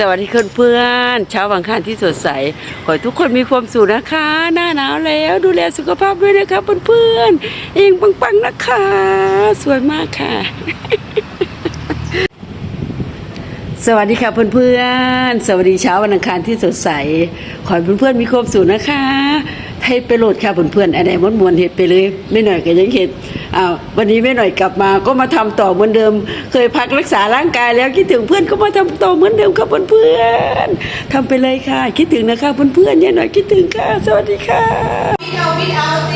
สวัสดีเพื่อนเช้าวันอังคารที่สดใส ขอให้ทุกคนมีความสุขนะคะ หน้าหนาวแล้วดูแลสุขภาพด้วยนะคะเพื่อนๆเองปังๆนะคะ สวยมากค่ะ สวัสดีค่ะเพื่อนๆสวัสดีเช้าวันอังคารที่สดใส ขอให้เพื่อนๆมีความสุขนะคะ ให้ไปโหลดค่ะเพื่อนๆอะไรมวนมวนๆเห็ดไปเลยไม่หน่อยก็ยังเห็ดอ้าววันนี้ไม่หน่อยกลับมาก็มาทำต่อเหมือนเดิม เคยพักรักษาร่างกายแล้วคิดถึงเพื่อนก็มาทำต่อเหมือนเดิมค่ะเพื่อนๆทำไปเลยค่ะ คิดถึงนะคะเพื่อนๆเนี่ยหน่อยคิดถึงค่ะ สวัสดีค่ะ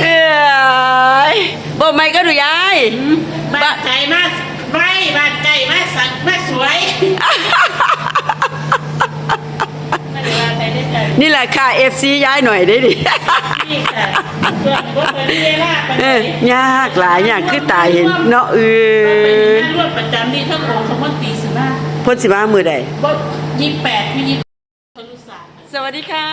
เอ้ยบอกไม่ก็ดูยายบาดไก่มาไม่บาดไก่มาสักมาสวยไม่ได้ว่าใครได้ใจ นี่แหละค่ะ FC ย้ายหน่อยได้ดินี่ค่ะส่วนก็เป็นเวลาปเออยากหลายอย่างคือตายเห็นเนาะเออเป็นรวดประจำนี่ทั้งโองทั้งวันตีสิบห้าพ่นสิมามือใด บ่ยี่แปดพี่ยี่ทะลุสาม สวัสดีค่ะ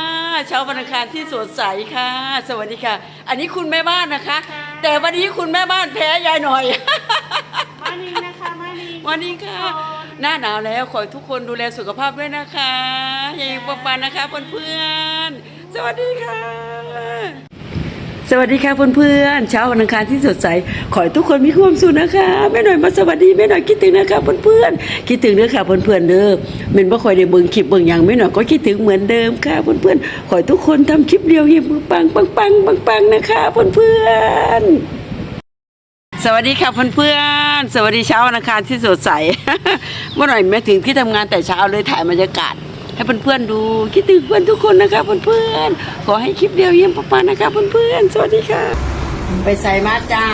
เช้าวันอังคารที่สดใสค่ะ สวัสดีค่ะ อันนี้คุณแม่บ้านนะคะ แต่วันนี้คุณแม่บ้านแพ้ยายหน่อย มานี่นะคะมานี่วันนี้ค่ะ หน้าหนาวแล้วขอให้ทุกคนดูแลสุขภาพด้วยนะคะอย่าอยู่ปังนะคะเพื่อนๆสวัสดีค่ะ สวัสดีค่ะเพื่อนๆเช้าวันอังคารที่สดใสขอให้ทุกคนมีความสุขนะคะแม่หน่อยมาสวัสดีแม่หน่อยคิดถึงนะคะเพื่อนๆคิดถึงเด้อค่ะเพื่อนๆเด้อเมนบ่ค่อยได้เบิ่งคลิปเบิ่งหยังแม่หน่อยก็คิดถึงเหมือนเดิมค่ะเพื่อนๆขอให้ทุกคนทำคลิปเดียวเฮียปังปังปังปังปังๆนะคะเพื่อนๆ สวัสดีค่ะเพื่อนๆสวัสดีเช้าวันอังคารที่สดใส เมื่อหน่อยแม่ถึงที่ทำงานแต่เช้าเลยถ่ายบรรยากาศ ให้เพื่อนๆดูคิดถึงเพื่อนทุกคนนะคะเพื่อนๆขอให้คลิปเดียวเยี่ยมปังๆนะคะเพื่อนๆสวัสดีค่ะ ไปใส่มาจ้า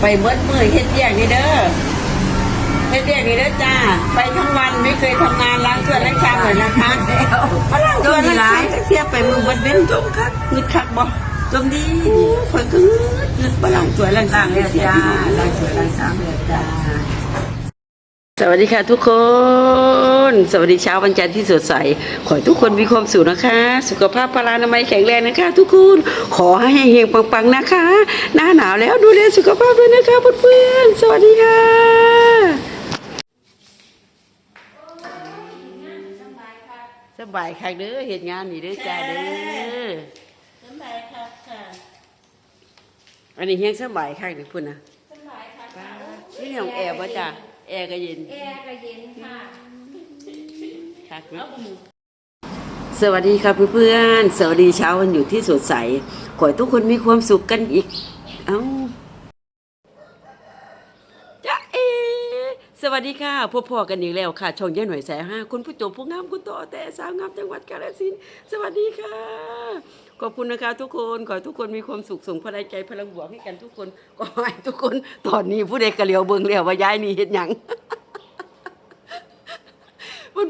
ไปเบิดมือเฮ็ดเรียกนี่เด้อเฮ็ดเรียกนี่เด้อจ้า ไปทั้งวันไม่เคยทำงานล้างถ้วยล้างชามเลยนะคะมาล้างถ้วยล้างชามเทียบไปมือเบัดเว้นจมคักงึดคักบ่ จมดีคนก็งึดงึดมาล้างถ้วยล้างชามเลยจ้าล้างถ้วยล้างชามเลยจ้าสวัสดีค่ะทุกคน สวัสดีเช้าวันจันทร์ที่สดใส ขอให้ทุกคนมีความสุขนะคะ สุขภาพพลานามัยแข็งแรงนะคะ ทุกคน ขอให้เฮงๆปังๆนะคะ หน้าหนาวแล้วดูแลสุขภาพด้วยนะคะเพื่อนๆ สวัสดีค่ะสบายค่ะเด้อเหตุงานนี่เด้อจ้าเด้อ สบายค่ะค่ะ อันนี้เฮียงสบายค่ะเด้อพุ่นนะสบายค่ะนี่ของแอร์ป่ะจ้าแอร์ก็เย็น แอร์ก็เย็นค่ะคักเอาเนาะหมูสวัสดีครับเพื่อนๆสวัสดีเช้าวันหยุดที่สดใส ขอให้ทุกคนมีความสุขกันอีก เอ้าจ้าเอสวัสดีค่ะพบพอกันอีกแล้วค่ะช่องย่าหน่วยแสห้าคุณผู้จบผู้งามคุณต่อแต่สาวงามจังหวัดกาฬสินธุ์สวัสดีค่ะ ขอบคุณนะคะทุกคนขอให้ทุกคนมีความสุขส่งพลังใจพลังบวกให้กันทุกคนก็ให้ทุกคนตอนนี้ผู้ใดกระเหลียวเบิ่งแล้วว่าย้ายนี่เฮ็ดหยัง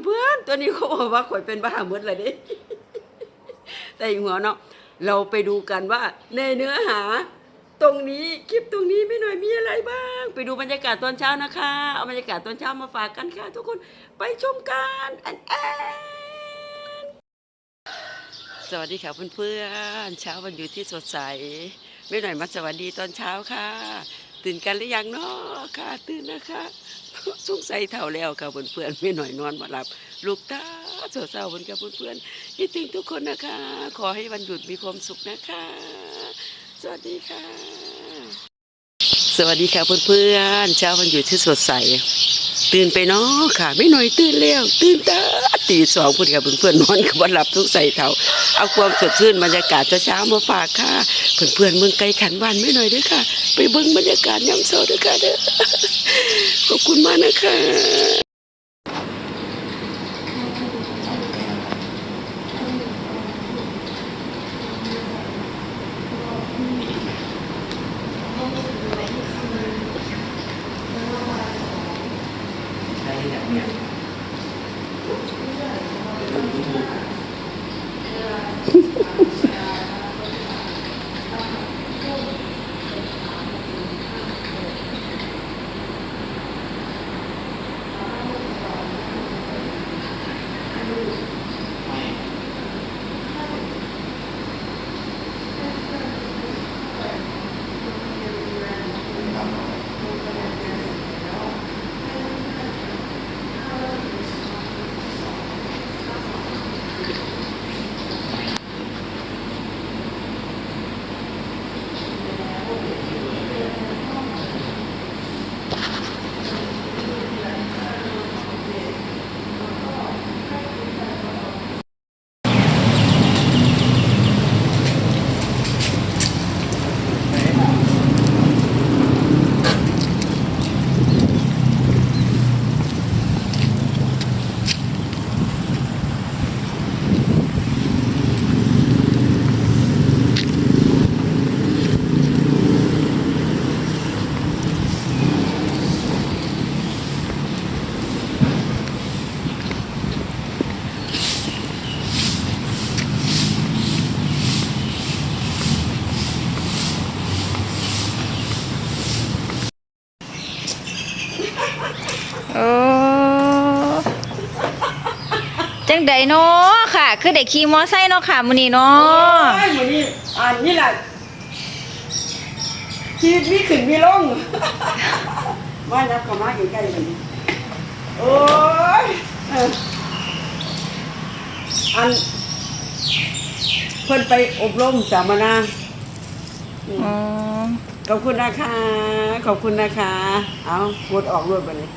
เพื่อนๆตัวนี้เขาบอกว่าข่อยเป็นบ้าหมดเลยดิแต่อีกหัวเนาะเราไปดูกันว่าในเนื้อหา ตรงนี้คลิปตรงนี้ไม่หน่อยมีอะไรบ้าง ไปดูบรรยากาศตอนเช้านะคะเอาบรรยากาศตอนเช้ามาฝากกันค่ะ ทุกคนไปชมกันอันแอน สวัสดีค่ะเพื่อนๆเช้าวันอยู่ที่สดใส ไม่หน่อยมาสวัสดีตอนเช้าค่ะ ตื่นกันหรือยังเนาะค่ะ ตื่นนะคะสงสัยเท่าแล้วค่ะเพื่อนๆไม่หน่อยนอนมาหลับ ลูกตาเศร้าๆเหมือนกับเพื่อนๆคิดถึงทุกคนนะคะ ขอให้วันหยุดมีความสุขนะคะ สวัสดีค่ะ สวัสดีค่ะเพื่อนๆเช้าวันหยุดที่สดใสตื่นไปเนาะค่ะ ไม่หน่อยตื่นแล้ว ตื่นตาตีสองเพื่อนกับเพื่อนๆนอนกับวันหลับทุกใส่เท่า เอาความสดชื่นบรรยากาศเช้ามาฝากค่ะเพื่อนๆเมืองไกลขันบ้านไม่หน่อยด้วยค่ะ ไปเบิ้งบรรยากาศยามเช้าด้วยค่ะเด้อขอบคุณมากนะคะส โอ้จังใดเนาะค่ะ คือได้ขี่มอไซค์เนาะค่ะมื้อนี้เนาะโอ้ยมื้อนี้อันนี้ละชีวิตมีขึ้นมีลงมานับข้ามาอยู่ใกล้กันโอ้ยอันเพิ่นไปอบรมสามนาอ๋อ ขอบคุณนะคะ ขอบคุณนะคะ เอาหมดออกรวดไปเลย